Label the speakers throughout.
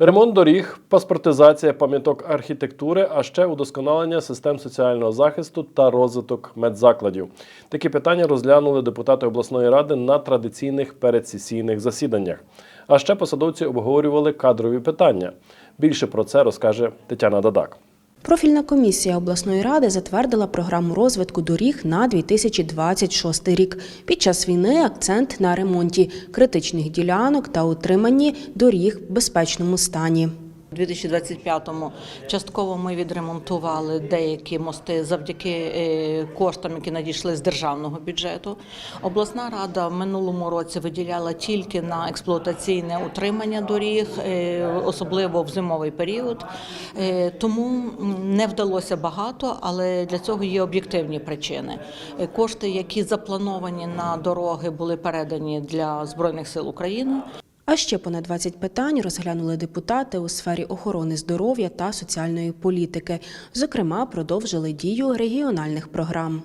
Speaker 1: Ремонт доріг, паспортизація пам'яток архітектури, а ще удосконалення систем соціального захисту та розвиток медзакладів. Такі питання розглянули депутати обласної ради на традиційних передсесійних засіданнях. А ще посадовці обговорювали кадрові питання. Більше про це розкаже Тетяна Дадак.
Speaker 2: Профільна комісія обласної ради затвердила програму розвитку доріг на 2026 рік. Під час війни акцент на ремонті критичних ділянок та утриманні доріг в безпечному стані.
Speaker 3: У 2025-му частково ми відремонтували деякі мости завдяки е, коштам, які надійшли з державного бюджету. Обласна рада в минулому році виділяла тільки на експлуатаційне утримання доріг, е, особливо в зимовий період. Е, Тому не вдалося багато, але для цього є об'єктивні причини. Кошти, які заплановані на дороги, були передані для збройних сил України.
Speaker 2: А ще понад 20 питань розглянули депутати у сфері охорони здоров'я та соціальної політики. Зокрема, продовжили дію регіональних програм.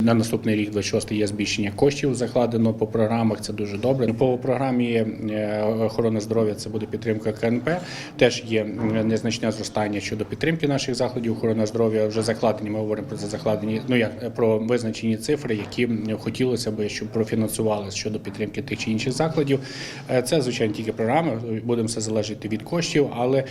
Speaker 4: На наступний рік 26 є збільшення коштів закладено по програмах. Це дуже добре. По програмі е, охорони здоров'я це буде підтримка КНП. Теж є незначне зростання щодо підтримки наших закладів охорони здоров'я. Вже закладені. Ми говоримо про це закладені. Ну як про визначені цифри, які хотілося би, щоб профінансували щодо підтримки тих чи інших закладів. Е, Це звичайно тільки програми. Будемо все залежати від коштів, але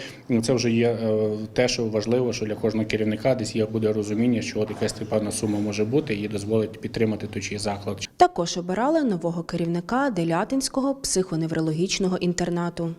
Speaker 4: це вже є е, те, що важливо, що для кожного керівника десь є буде розуміння, що от якась певна сума може бути дозволить підтримати той чи заклад.
Speaker 2: Також обирали нового керівника Делятинського психоневрологічного інтернату.